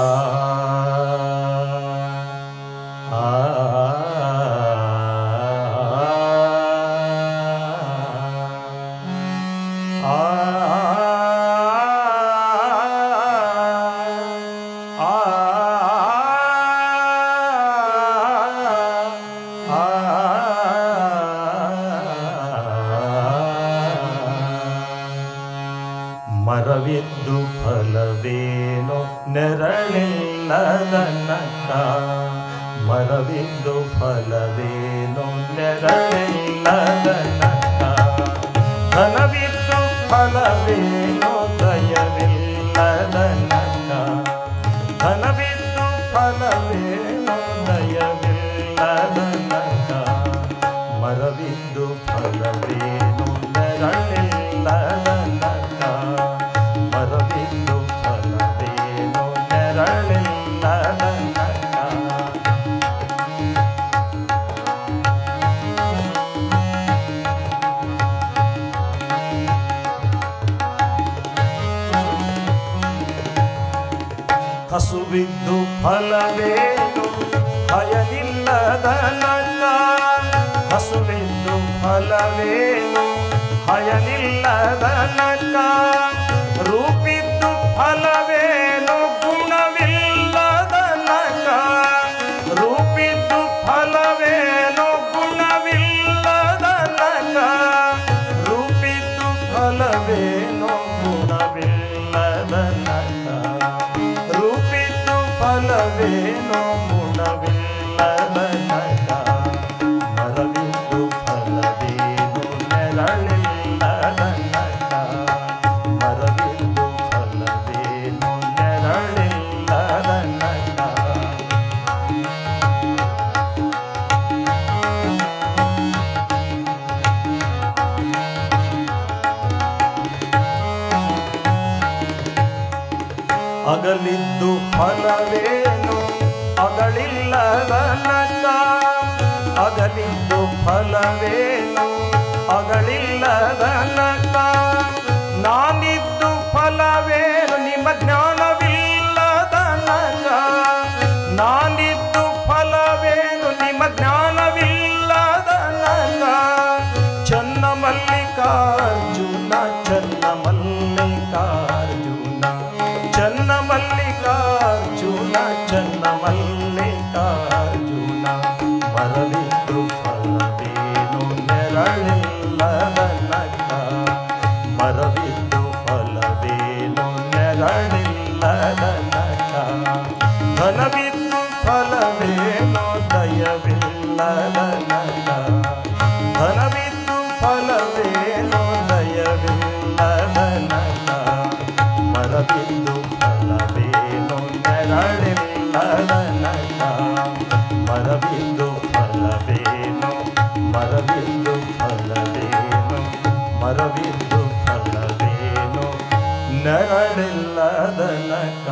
Ah. ಮರವಿದ್ದು ಫಲವೇನು? ನೆರಳಿಲ್ಲದ ನಕ್ಕ ಮರವಿದ್ದು ಫಲವೇನು? ನೆರಳಿಲ್ಲದ ನಕ್ಕ ಧನವಿದ್ದು ಫಲವೇನು? ದಯವಿಲ್ಲದ ನಕ್ಕ ಧನವಿದ್ದು ಫಲವೇನು? ದಯವಿಲ್ಲದ ನಕ್ಕ ಮರವಿದ್ದು ಫಲವೇನು? ಹಸುವಿದ್ದು ಫಲವೇನು? ಹಯನಿಲ್ಲದ ನನ್ನ ಹಸುವಿದ್ದು ಫಲವೇನು? ಹಯನಿಲ್ಲದ ನಲ್ಲ ಫಲವೇನೋ ಗುಣವಿಲ್ಲದ ನಗ ಮರವಿದ್ದು ಫಲವೇನು ನೆರಳಿಲ್ಲದ ಅಗಲಿದ್ದು ಫಲವೇನು? ಅಗಳಿಲ್ಲದ ನಕ್ಕ ಅಗಲಿದ್ದು ಫಲವೇನು? ಅಗಳಿಲ್ಲದ ನಕ್ಕ ನಾನಿದ್ದು ಫಲವೇನು? ನಿಮ್ಮ ಜ್ಞಾನವಿಲ್ಲದ ಮರವಿದ್ದು ಫಲವೇನು ನೆರಳಿಲ್ಲದ ನಕ್ಕ ಮರವಿದ್ದು ಫಲವೇನು ನೆರಳಿಲ್ಲದ ನಕ್ಕ ಧನವಿದ್ದು ಫಲವೇನು ದಯವಿಲ್ಲದ ಮರವಿದ್ದು ಫಲವೇನು ನೆರಳಿಲ್ಲದ ನಕ್ಕ